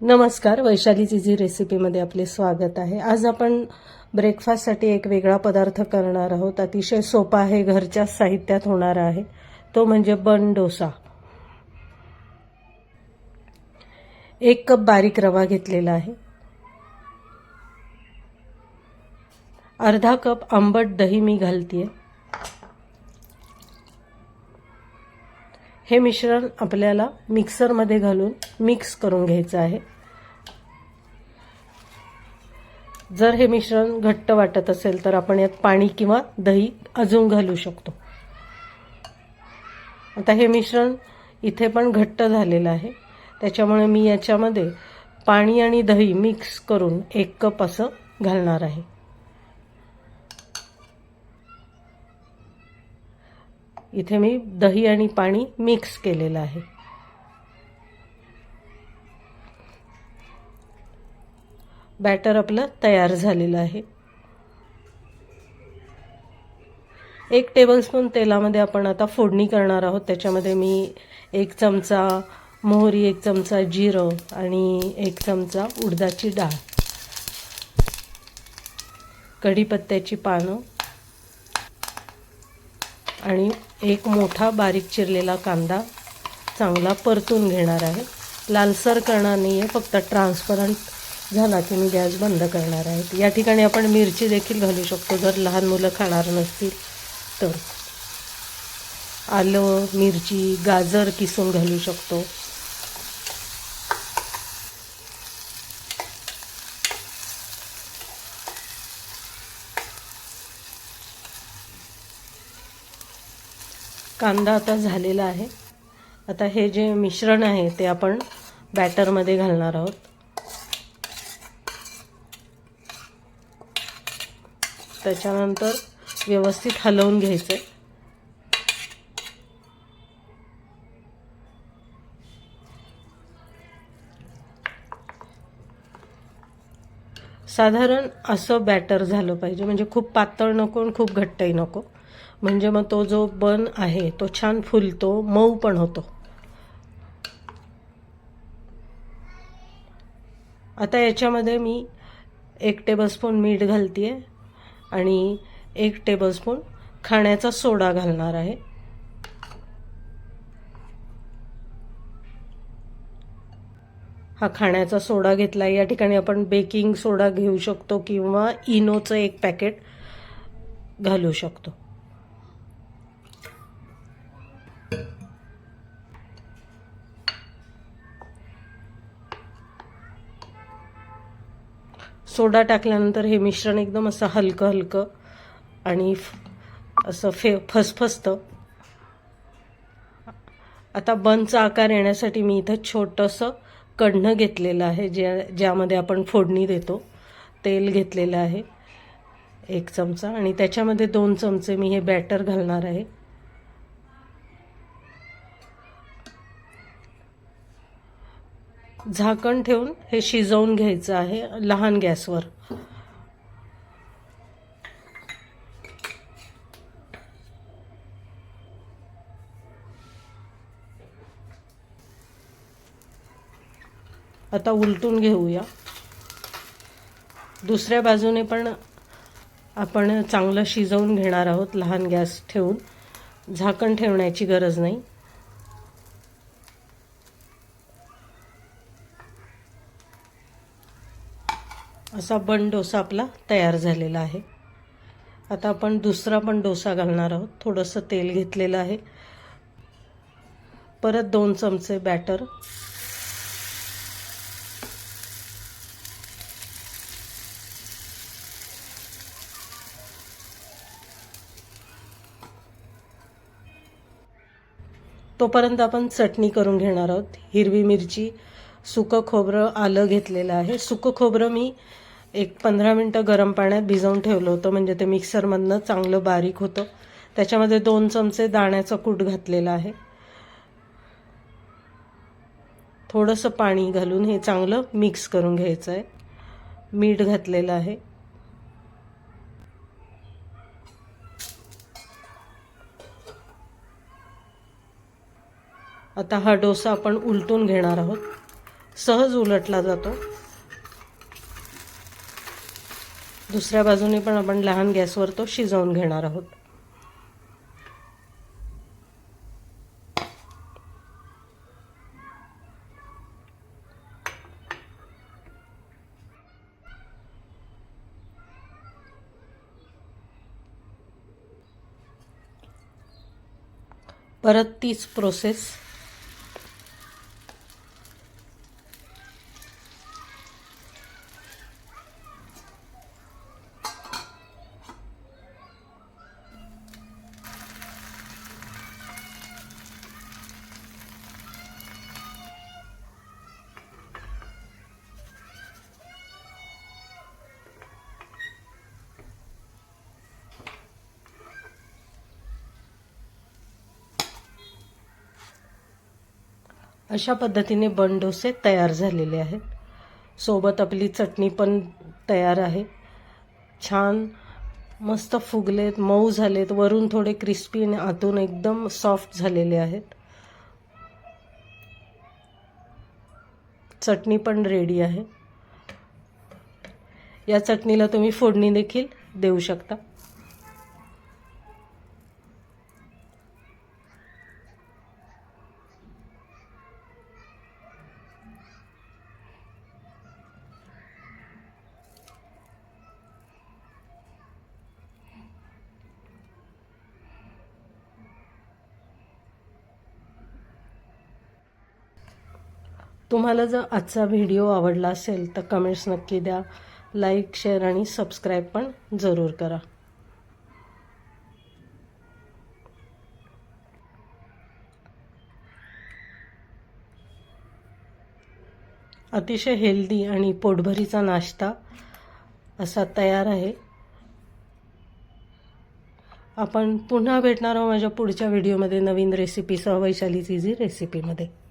नमस्कार वैशाली चिझी रेसिपीमध्ये आपले स्वागत आहे. आज आपण ब्रेकफास्टसाठी एक वेगळा पदार्थ करणार आहोत. अतिशय सोपा आहे घरच्या साहित्यात होणार आहे. तो म्हणजे बन डोसा. एक कप बारीक रवा घेतलेला आहे. अर्धा कप आंबट दही मी घालते हे मिश्रण आपल्याला मिक्सरमध्ये घालून मिक्स करून घ्यायचं आहे. जर हे मिश्रण घट्ट वाटत असेल तर आपण यात पाणी किंवा दही अजून घालू शकतो. आता हे मिश्रण इथे पण घट्ट झालेलं आहे. त्याच्यामुळे मी याच्यामध्ये पाणी आणि दही मिक्स करून एक कप असं घालणार आहे. इथे मी दही आणि पाणी मिक्स केलेलं आहे. बॅटर आपलं तयार झालेलं आहे. एक टेबलस्पून तेलामध्ये आपण आता फोडणी करणार आहोत. त्याच्यामध्ये मी एक चमचा मोहरी एक चमचा जिरं आणि एक चमचा उडदाची डाळ. कढीपत्त्याची पानं आणि एक मोठा बारीक चिरलेला कांदा चांगला परतून घेणार आहे. लालसर करणार नाही आहे फक्त ट्रान्सपरंट झाला की मी गॅस बंद करणार आहे या ठिकाणी आपण मिरची देखील घालू शकतो जर लहान मुलं खाणार नसतील तर. आलं मिरची गाजर किसून घालू शकतो. कांदा आता झालेला आहे. आता हे जे मिश्रण आहे ते आपण बॅटरमध्ये घालणार आहोत. त्याच्यानंतर व्यवस्थित हलवून घ्यायचं आहे साधारण असं बॅटर झालं पाहिजे. म्हणजे खूप पातळ नको आणि खूप घट्टही नको. म्हणजे मग तो जो बन आहे तो छान फुलतो मऊ पण होतो. आता याच्यामध्ये मी एक टेबलस्पून मीठ घालते आहे आणि एक टेबलस्पून खाण्याचा सोडा घालणार आहे. हा खाण्याचा सोडा घेतला या ठिकाणी आपण बेकिंग सोडा घेऊ शकतो किंवा इनोचं एक पॅकेट घालू शकतो. सोडा टाकल्यानंतर हे मिश्रण एकदम असं हलकं हलकं आणि असं फे फसफसतं. आता बनचा आकार येण्यासाठी मी इथं छोटंसं कढणं घेतलेलं आहे ज्या ज्यामध्ये आपण फोडणी देतो तेल घेतलेलं आहे एक चमचा. आणि त्याच्यामध्ये दोन चमचे मी हे बॅटर घालणार आहे. झाकण ठेवून हे शिजवून घ्यायचं आहे लहान गॅसवर. आता उलटून घेऊया. दुसऱ्या बाजूने पण आपण चांगलं शिजवून घेणार आहोत लहान गॅस ठेवून. झाकण ठेवण्याची गरज नाही. असा बन डोसा आपला तयार झालेला आहे. आता आपण दुसरा पण डोसा घालणार आहोत. थोडंसं तेल घेतलेलं आहे. परत दोन चमचे बॅटर. तोपर्यंत आपण चटणी करून घेणार आहोत. हिरवी मिरची सुकं खोबरं आलं घेतलेलं आहे. सुकं खोबरं मी एक पंधरा मिनटं गरम पाण्यात भिजवून ठेवलं होतं. म्हणजे ते मिक्सरमधनं चांगलं बारीक होतं. त्याच्यामध्ये दोन चमचे दाण्याचं कूट घातलेलं आहे. थोडंसं पाणी घालून हे चांगलं मिक्स करून घ्यायचं आहे. मीठ घातलेलं आहे. आता हा डोसा आपण उलटून घेणार आहोत. सहज उलटला जातो. दुसऱ्या बाजूने पण आपण लहान गॅसवर तो शिजवून घेणार आहोत. परत तीच प्रोसेस अशा पद्धतीने बन डोसे तयार झालेले आहेत. सोबत आपली चटणी पण तयार आहे. छान मस्त फुगलेत मऊ झालेत. वरून थोडे क्रिस्पी आणि आतून एकदम सॉफ्ट झालेले आहेत. चटणी पण रेडी आहे. या चटणीला तुम्ही फोडणी देखील देऊ शकता. तुम्हाला जर आजचा व्हिडिओ आवडला असेल तर कमेंट्स नक्की द्या. लाईक शेअर आणि सबस्क्राईब पण जरूर करा. अतिशय हेल्दी आणि पोटभरीचा नाश्ता असा तयार आहे. आपण पुन्हा भेटणार आहोत माझ्या पुढच्या व्हिडिओमध्ये नवीन रेसिपीसह वैशालीची जी रेसिपीमध्ये